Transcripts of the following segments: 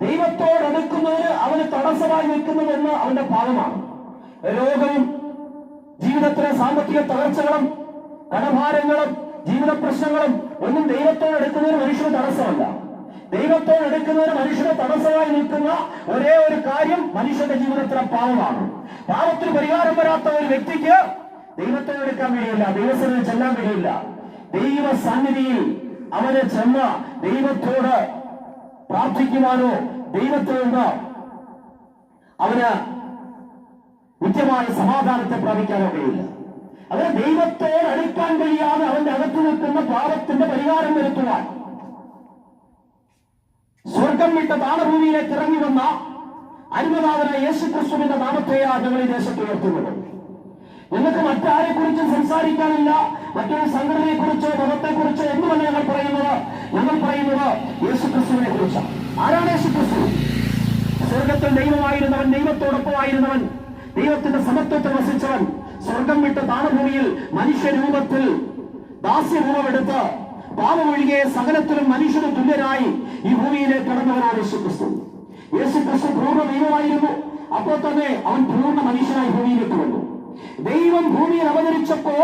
ദൈവത്തോടടുക്കുന്നതിന് അവന് തടസ്സമായി നിൽക്കുന്നതെന്ന് അവന്റെ പാപമാണ് രോഗവും ജീവിതത്തിലെ സാമ്പത്തിക തകർച്ചകളും കടഭാരങ്ങളും ജീവിത പ്രശ്നങ്ങളും ഒന്നും ദൈവത്തോട് എടുക്കുന്നതിന് മനുഷ്യന് തടസ്സമല്ല. ദൈവത്തോട് എടുക്കുന്നതിന് മനുഷ്യന് തടസ്സമായി നിൽക്കുന്ന ഒരേ ഒരു കാര്യം മനുഷ്യന്റെ ജീവിതത്തിലെ പാവമാണ് പാവത്തിന് പരിഹാരം വരാത്ത ഒരു വ്യക്തിക്ക് ദൈവത്തോട് എടുക്കാൻ കഴിയില്ല ദൈവസേനയിൽ ചെല്ലാൻ കഴിയില്ല ദൈവ സന്നിധിയിൽ അവന് ചെന്ന ദൈവത്തോട് പ്രാർത്ഥിക്കുവാനോ ദൈവത്തിൽ നിന്ന് അവന് നിത്യമായ സമാധാനത്തെ പ്രാപിക്കാനോ കഴിയില്ല. അവന് ദൈവത്തോട് അടുക്കാൻ കഴിയാതെ അവന്റെ അകത്ത് നിൽക്കുന്ന പാപത്തിന്റെ പരിഹാരം വരുത്തുവാൻ. സ്വർഗം വിട്ട താളഭൂമിയിലേക്ക് ഇറങ്ങി വന്ന അരുമനാഥനായ യേശു ക്രിസ്തുവിന്റെ നാമത്തെയാണ് ഞങ്ങൾ ഈ ദേശത്ത് ഉയർത്തുന്നത് നിങ്ങൾക്ക് മറ്റാരെ കുറിച്ചും സംസാരിക്കാനില്ല. മറ്റൊരു സംഘടനയെ കുറിച്ചോ മതത്തെ കുറിച്ചോ എന്തുമല്ല ഞങ്ങൾ പറയുന്നത്? ഞങ്ങൾ പറയുന്നത് യേശു ക്രിസ്തുവിനെ കുറിച്ചാണ് ആരാണ് യേശുക്രിസ്തു? സ്വർഗത്തിൽ ദൈവമായിരുന്നവൻ ദൈവത്തോടൊപ്പമായിരുന്നവൻ ദൈവത്തിന്റെ സമത്വത്തെ വസിച്ചവൻ സ്വർഗം വിട്ട താണഭൂമിയിൽ മനുഷ്യരൂപത്തിൽ ദാസ്യരൂപമെടുത്ത് പാപമൊഴികെ സകലത്തിലും മനുഷ്യന് തുല്യനായി ഈ ഭൂമിയിലേക്ക് കടന്നവനാണ് യേശുക്രിസ്തു. യേശുക്രിസ്തു യേശു ക്രിസ്തു പൂർണ ദൈവമായിരുന്നു. അപ്പോൾ തന്നെ അവൻ പൂർണ മനുഷ്യനായി ഭൂമിയിലേക്ക് വന്നു. ദൈവം ഭൂമിയിൽ അവതരിച്ചപ്പോ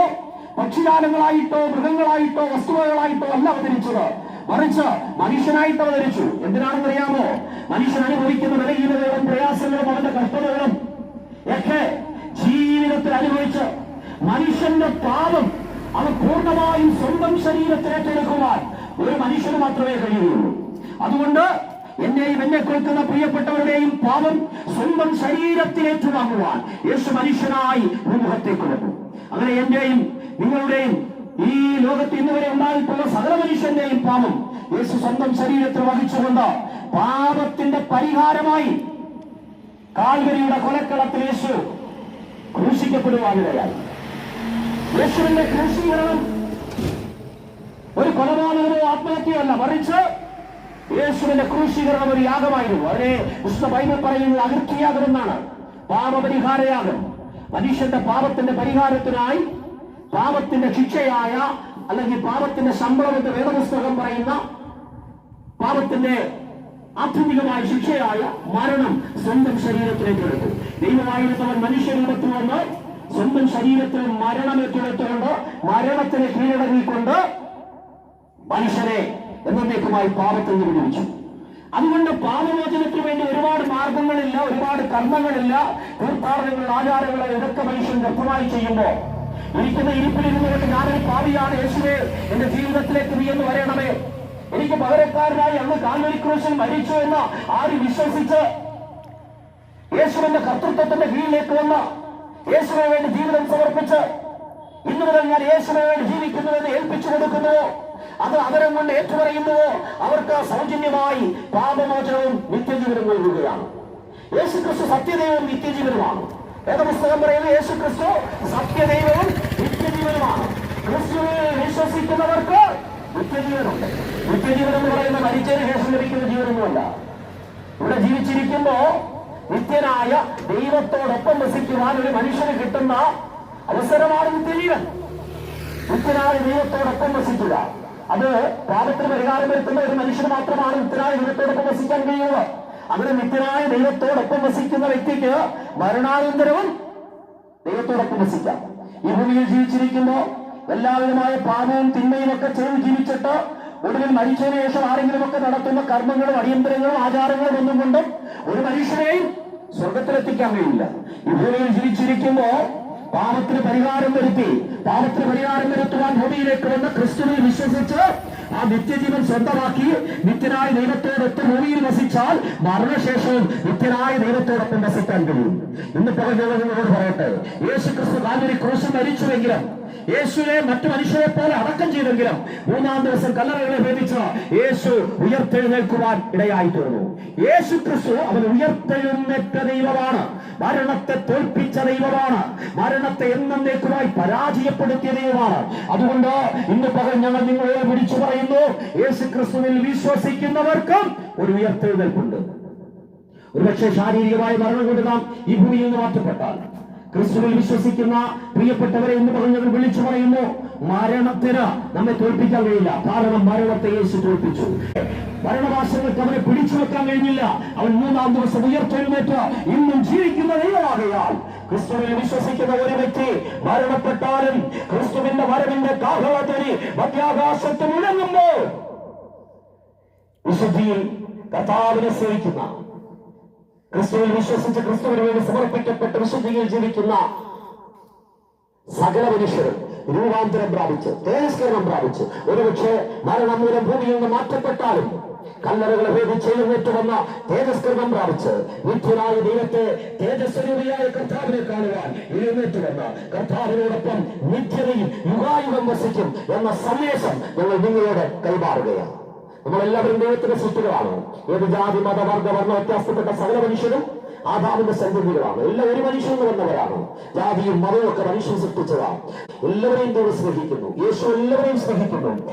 പക്ഷിജാലങ്ങളായിട്ടോ മൃഗങ്ങളായിട്ടോ വസ്തുവകളായിട്ടോ അല്ല അവതരിച്ചത്. മറിച്ച് മനുഷ്യനായിട്ട് അവതരിച്ചു. എന്തിനാണെന്നറിയാമോ? മനുഷ്യൻ അനുഭവിക്കുന്ന വിലഹീനതകളും പ്രയാസങ്ങളും അവന്റെ കഷ്ടതകളും ഒക്കെ ജീവിതത്തിൽ അനുഭവിച്ച് മനുഷ്യന്റെ പാപം അവൻ പൂർണമായും സ്വന്തം ശരീരത്തിൽ ഏറ്റെടുക്കുവാൻ ഒരു മനുഷ്യന് മാത്രമേ കഴിയുള്ളൂ അതുകൊണ്ട് എന്നെയും എന്നെ കേൾക്കുന്ന പ്രിയപ്പെട്ടവരുടെയും പാപം സ്വന്തം ശരീരത്തിലേറ്റുവാങ്ങുവാൻ യേശു മനുഷ്യനായി മുഖത്തേക്ക് വന്നു. അങ്ങനെ എന്റെയും നിങ്ങളുടെയും ഈ ലോകത്ത് ഇന്നുവരെ ഉണ്ടായിട്ടുള്ള സകല മനുഷ്യന്റെയും പാപം യേശു സ്വന്തം ശരീരത്തിൽ വഹിച്ചുകൊണ്ട് പാപത്തിന്റെ പരിഹാരമായി കാൽവരിയുടെ കൊലക്കളത്തിൽ യേശു ക്രൂശിക്കപ്പെടുവാനിടയായി. യേശുവിന്റെ ക്രൂശീകരണം ഒരു കൊലപാതകമോ ആത്മഹത്യയല്ല മറിച്ച് യേശുവിന്റെ ക്രൂശീകരണം ഒരു യാഗമായിരുന്നു. അതിനെ വിശുദ്ധ ബൈബിൾ പറയുന്നത് അകൃത്യയാഗം എന്നാണ് പാപപരിഹാരയാഗം. മനുഷ്യന്റെ പാപത്തിന്റെ പരിഹാരത്തിനായി പാപത്തിന്റെ ശിക്ഷയായ അല്ലെങ്കിൽ പാപത്തിന്റെ ശമ്പളം എന്ന് വേദപുസ്തകം പറയുന്ന പാപത്തിന്റെ ആത്യന്തികമായ ശിക്ഷയായ മരണം സ്വന്തം ശരീരത്തിലേക്ക് എടുത്തു. ദൈവമായിരുന്നവൻ മനുഷ്യരൂപത്തിൽ വന്ന് സ്വന്തം ശരീരത്തിൽ മരണം ഏറ്റെടുത്തുകൊണ്ട് മരണത്തിന് കീഴടങ്ങിക്കൊണ്ട് മനുഷ്യനെ എന്നേക്കുമായി പാപത്തിൽ നിന്ന് വിടുവിച്ചു. അതുകൊണ്ട് പാപമോചനത്തിന് വേണ്ടി ഒരുപാട് മാർഗങ്ങളില്ല ഒരുപാട് കർമ്മങ്ങളില്ല തീർത്ഥാടനങ്ങൾ ആചാരങ്ങൾ ഇതൊക്കെ മനുഷ്യൻ വ്യക്തമായി ചെയ്യുമ്പോൾ ഇരിക്കുന്ന ഇരിപ്പിലിരുന്നുകൊണ്ട് ഞാനൊരു പാവിയാണ് യേശുവേ. എന്റെ ജീവിതത്തിലേക്ക് നീ എന്ന് വരണമേ. എനിക്ക് പകരക്കാരനായി അന്ന് കാൽവരി ക്രൂശിൽ മരിച്ചു എന്ന് ആര് വിശ്വസിച്ച് യേശുവിന്റെ കർത്തൃത്വത്തിന്റെ കീഴിലേക്ക് വന്ന യേശുവിന് വേണ്ടി ജീവിതം സമർപ്പിച്ച് ഇന്നു മുതൽ ഞാൻ യേശുവിന് വേണ്ടി ജീവിക്കുന്നുവെന്ന് ഏൽപ്പിച്ചു കൊടുക്കുന്നുവോ? അത് അവരം കൊണ്ട് ഏറ്റുപറയുന്നുവോ? അവർക്ക് സൗജന്യമായി പാപമോചനവും നിത്യജീവനം നൽകുകയാണ്. യേശുക്രിസ്തു സത്യദൈവവും നിത്യജീവനുമാണ്. വേദപുസ്തകം പറയുന്നത് യേശു ക്രിസ്തു സത്യദൈവവും നിത്യജീവനുമാണ്. ക്രിസ്തുവിൽ വിശ്വസിക്കുന്നവർക്ക് നിത്യജീവനുണ്ട്. നിത്യജീവൻ എന്ന് പറയുന്ന മരിച്ചതിന് ശേഷം ലഭിക്കുന്ന ജീവനൊന്നുമല്ല. ഇവിടെ ജീവിച്ചിരിക്കുമ്പോ നിത്യനായ ദൈവത്തോടൊപ്പം വസിക്കുവാൻ ഒരു മനുഷ്യന് കിട്ടുന്ന അവസരമാണ് നിത്യജീവൻ. നിത്യനായ ദൈവത്തോടൊപ്പം വസിക്കുക. അത് പാപത്തിന് പരിഹാരം വരുത്തുന്ന ഒരു മനുഷ്യന് മാത്രമാണ് നിത്യനായ ദൈവത്തോടൊപ്പം വസിക്കാൻ കഴിയുക അങ്ങനെ നിത്യനായ ദൈവത്തോടൊപ്പം വസിക്കുന്ന വ്യക്തിക്ക് മരണാനന്തരവും ദൈവത്തോടൊപ്പം വസിക്കാം. ഈ ഭൂമിയിൽ ജീവിച്ചിരിക്കുമ്പോ എല്ലാവിധമായ പാപവും തിന്മയും ഒക്കെ ചെയ്ത് ജീവിച്ചിട്ട് ഒടുവിൽ മരിച്ചതിനു ശേഷം ആരെങ്കിലും ഒക്കെ നടത്തുന്ന കർമ്മങ്ങളും അടിയന്തരങ്ങളും ആചാരങ്ങളും ഒന്നും കൊണ്ട് ഒരു മനുഷ്യനെയും സ്വർഗത്തിലെത്തിക്കാൻ കഴിയില്ല. ഈ ഭൂമിയിൽ ജീവിച്ചിരിക്കുമ്പോ പാപത്തിന് പരിഹാരം വരുത്തി പാപത്തിന് പരിഹാരം വരുത്തുവാൻ ഭൂമിയിലേക്ക് വന്ന് ക്രിസ്തുവിൽ വിശ്വസിച്ച് ആ നിത്യജീവൻ സ്വന്തമാക്കി നിത്യനായ ദൈവത്തോടൊപ്പം ഭൂമിയിൽ വസിച്ചാൽ മരണശേഷവും നിത്യനായ ദൈവത്തോടൊപ്പം വസിക്കാൻ കഴിയും. ഇന്ന് പല നിങ്ങളോട് പറയട്ടെ യേശു ക്രിസ്തു കാൽവരി ക്രൂശിൽ മരിച്ചുവെങ്കിലും യേശുവിനെ മറ്റു മനുഷ്യരെ പോലെ അടക്കം ചെയ്തെങ്കിലും മൂന്നാം ദിവസം കല്ലറകളെ ഭേദിച്ച് യേശു ഉയർത്തെഴുന്നേൽക്കുവാൻ ഇടയായി തീർന്നു യേശു ക്രിസ്തു അവൻ ഉയർത്തെഴുന്നേറ്റ ദൈവമാണ്. മരണത്തെ തോൽപ്പിച്ച ദൈവമാണ്. മരണത്തെ എന്നേക്കുമായി പരാജയപ്പെടുത്തിയ ദൈവമാണ്. അതുകൊണ്ട് ഇന്ന് പകൽ ഞങ്ങൾ നിങ്ങളെ വിളിച്ചു പറയുന്നു യേശു ക്രിസ്തുവിൽ വിശ്വസിക്കുന്നവർക്കും ഒരു ഉയർത്തെഴുന്നേൽപ്പുണ്ട്. ഒരുപക്ഷെ ശാരീരികമായ മരണം കൊണ്ട് നാം ഈ ഭൂമിയിൽ നിന്ന് മാറ്റപ്പെട്ടാൽ ക്രിസ്തുവിൽ വിശ്വസിക്കുന്ന പ്രിയപ്പെട്ടവരെ എന്ന് പറഞ്ഞവർ വിളിച്ചു പറയുന്നു മരണത്തിന് നമ്മെ തോൽപ്പിക്കാൻ കഴിയില്ല. കാരണം മരണത്തെ യേശു തോൽപ്പിച്ചു. മരണവാസങ്ങൾക്ക് അവനെ പിടിച്ചു വെക്കാൻ കഴിഞ്ഞില്ല. അവൻ മൂന്നാം ദിവസം ഉയർത്തെഴുന്നേറ്റ് ഇന്നും ജീവിക്കുന്ന ദൈവമാകയാൽ. ക്രിസ്തുവിൽ വിശ്വസിക്കുന്ന ഒരു വ്യക്തി മരണപ്പെട്ടാലും ക്രിസ്തുവിന്റെ വരവിന്റെ കാഹളത്തിന് മധ്യാകാശത്ത് മുഴങ്ങുമ്പോൾ വിശുദ്ധിയിൽ കഥാവിനെ സേവിക്കുന്ന ക്രിസ്തുവിൽ വിശ്വസിച്ച് ക്രിസ്തുവിന് വേണ്ടി സമർപ്പിക്കപ്പെട്ട് വിശുദ്ധിയിൽ ജീവിക്കുന്ന സകല മനുഷ്യരും രൂപാന്തരം പ്രാപിച്ച് തേജസ്കരണം പ്രാപിച്ച്. ഒരുപക്ഷെ മരണം മൂലം ഭൂമിയിൽ നിന്ന് മാറ്റപ്പെട്ടാലും കല്ലറകളെ ഭേദിച്ച് എഴുന്നേറ്റ് വന്ന തേജസ്കരണം പ്രാപിച്ച് നിത്യനായ ദൈവത്തെ തേജസ്വരൂപിയായ കർത്താവിനെ കാണുവാൻ എഴുന്നേറ്റ് വന്ന കർത്താവിനോടൊപ്പം നിത്യതയിൽ യുഗായുഗം വസിക്കും എന്ന സന്ദേശം ഞങ്ങൾ നിങ്ങളോട് കൈമാറുകയാണ്. നമ്മളെല്ലാവരും ദൈവത്തിന്റെ സൃഷ്ടികളാണ്. ഏത് ജാതി മതവർഗ വർണ വ്യത്യാസപ്പെട്ട സകല മനുഷ്യരും ആദാമിന്റെ സന്തതികളാണ് എല്ലാ ഒരു മനുഷ്യൻ എന്ന് വന്നവരാണ്. ജാതിയും മതവും ഒക്കെ മനുഷ്യൻ സൃഷ്ടിച്ചതാണ്. എല്ലാവരെയും ദൈവം സ്നേഹിക്കുന്നു. യേശു എല്ലാവരെയും സ്നേഹിക്കുന്നു.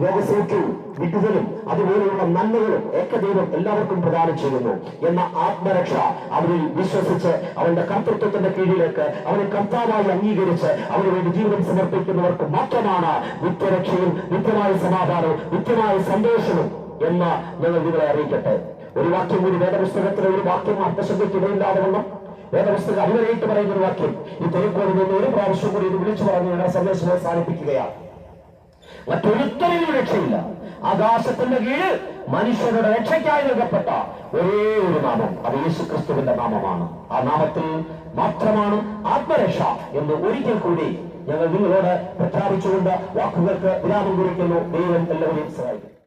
ലോകസൗഖ്യവും വിടുതലും അതുപോലെയുള്ള നന്മകളും ഒക്കെ ദൈവം എല്ലാവർക്കും പ്രദാനം ചെയ്യുന്നു എന്ന ആത്മരക്ഷ അവരിൽ വിശ്വസിച്ച് അവന്റെ കർത്തൃത്വത്തിന്റെ കീഴിലേക്ക് അവനെ കർത്താവായി അംഗീകരിച്ച് അവന് വേണ്ടി ജീവിതം സമർപ്പിക്കുന്നവർക്ക് മാത്രമാണ് നിത്യരക്ഷയും നിത്യമായ സമാധാനവും നിത്യമായ സന്തോഷവും എന്ന് ഞങ്ങൾ നിങ്ങളെ അറിയിക്കട്ടെ. ഒരു വാക്യം കൂടി വേദപുസ്തകത്തിലെ ഒരു വാക്യം അർത്ഥശബ്ദത്തിടയില്ലാതെ വണ്ണം വേദപുസ്തകം അടിവരയിട്ട് പറയുന്ന ഒരു വാക്യം. ഈ തെരുക്കോട് നിന്ന് ഒരു പ്രാവശ്യം കൂടി ഇത് വിളിച്ചു പറഞ്ഞ് ഞങ്ങളുടെ സന്ദേശം അവസാനിപ്പിക്കുകയാണ്. മറ്റൊരുത്തരിലും രക്ഷയില്ല. ആകാശത്തിന്റെ കീഴിൽ മനുഷ്യരുടെ രക്ഷയ്ക്കായി നൽകപ്പെട്ട ഒരേ ഒരു നാമം. അത് യേശു ക്രിസ്തുവിന്റെ നാമമാണ്. ആ നാമത്തിൽ മാത്രമാണ് ആത്മരക്ഷ എന്ന് ഒരിക്കൽ കൂടി ഞങ്ങൾ നിങ്ങളോട് പ്രഖ്യാപിച്ചുകൊണ്ട് വാക്കുകൾക്ക് വിരാമം കുറിക്കുന്നു. ദൈവം എല്ലാവരെയും സഹായിക്കും